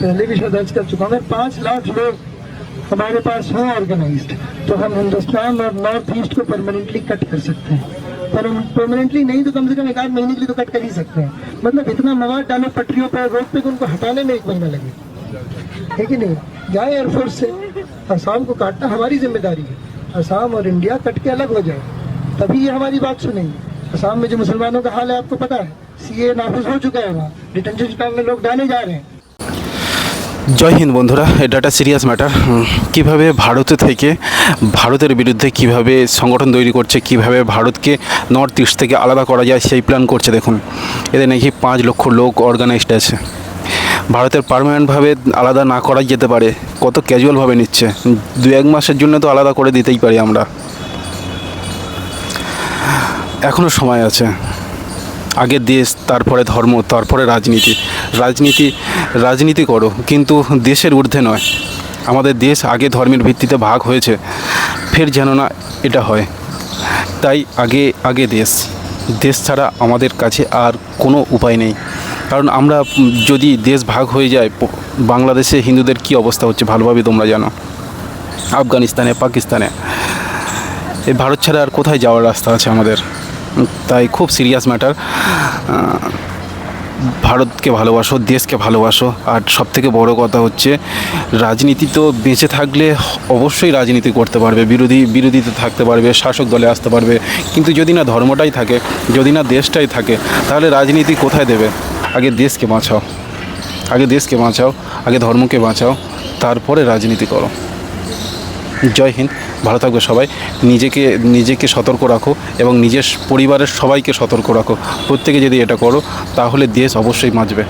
पहले भी शायद अर्ज़ कर चुका हूँ। मैं पाँच लाख लोग हमारे पास हैं ऑर्गेनाइज्ड तो हम हिंदुस्तान और नॉर्थ ईस्ट को परमानेंटली कट कर सकते हैं। पर परमानेंटली नहीं तो कम से कम एक आध महीने के लिए तो कट कर ही सकते हैं। मतलब इतना मवाद डालो पटरियों पर, रोड पे उनको हटाने में एक महीना लगे। है कि नहीं? जाए एयरफोर्स से। असम को काटना हमारी ज़िम्मेदारी है। आसाम और इंडिया कट के अलग हो जाए। तभी ये हमारी बात सुनेंगे। आसाम में जो मुसलमानों का हाल है, आपको पता है। सीए नाफिज हो चुका है वहाँ। डिटेंशन कैंप में लोग डाले जा रहे हैं। জয় হিন্দ বন্ধুরা, এটা একটা সিরিয়াস ম্যাটার কীভাবে ভারতে থেকে, ভারতের বিরুদ্ধে কীভাবে সংগঠন তৈরি করছে, কীভাবে ভারতকে নর্থ ইস্ট থেকে আলাদা করা যায়, সেই প্ল্যান করছে দেখুন। এদের নাকি পাঁচ লক্ষ লোক অর্গানাইজড আছে। ভারতের পারমানেন্টভাবে আলাদা না করাই যেতে পারে, কত ক্যাজুয়ালভাবে নিচ্ছে। দু এক মাসের জন্য তো আলাদা করে দিতেই পারি আমরা। এখনও সময় আছে। আগে দেশ, তারপরে ধর্ম, তারপরে রাজনীতি। রাজনীতি রাজনীতি করো, কিন্তু দেশের ঊর্ধ্বে নয়। আমাদের দেশ আগে ধর্মের ভিত্তিতে ভাগ হয়েছে, ফের যেন না এটা হয়। তাই আগে আগে দেশ। দেশ ছাড়া আমাদের কাছে আর কোনো উপায় নেই। কারণ আমরা যদি দেশ ভাগ হয়ে যায় বাংলাদেশে হিন্দুদের কি অবস্থা হচ্ছে ভালোভাবে তোমরা জানো। আফগানিস্তানে, পাকিস্তানে। এই ভারত ছাড়া আর কোথায় যাওয়ার রাস্তা আছে আমাদের? তাই খুব সিরিয়াস ম্যাটার ভারতকে ভালোবাসো, দেশকে ভালোবাসো। আর সবথেকে বড় কথা হচ্ছে, রাজনীতি তো বেঁচে থাকলে অবশ্যই রাজনীতি করতে পারবে, বিরোধী, বিরোধীতে থাকতে পারবে, শাসক দলে আসতে পারবে। কিন্তু যদি না ধর্মটাই থাকে, যদি না দেশটাই থাকে, তাহলে রাজনীতি কোথায় দেবে? আগে দেশকে বাঁচাও। আগে দেশকে বাঁচাও, আগে ধর্মকে বাঁচাও, তারপরে রাজনীতি করো। জয় হিন্দ। ভালো থাকবে সবাই। নিজেকে নিজেকে সতর্ক রাখো এবং নিজের পরিবারের সবাইকে সতর্ক রাখো। প্রত্যেকে যদি এটা করো, তাহলে দেশ অবশ্যই বাঁচবে।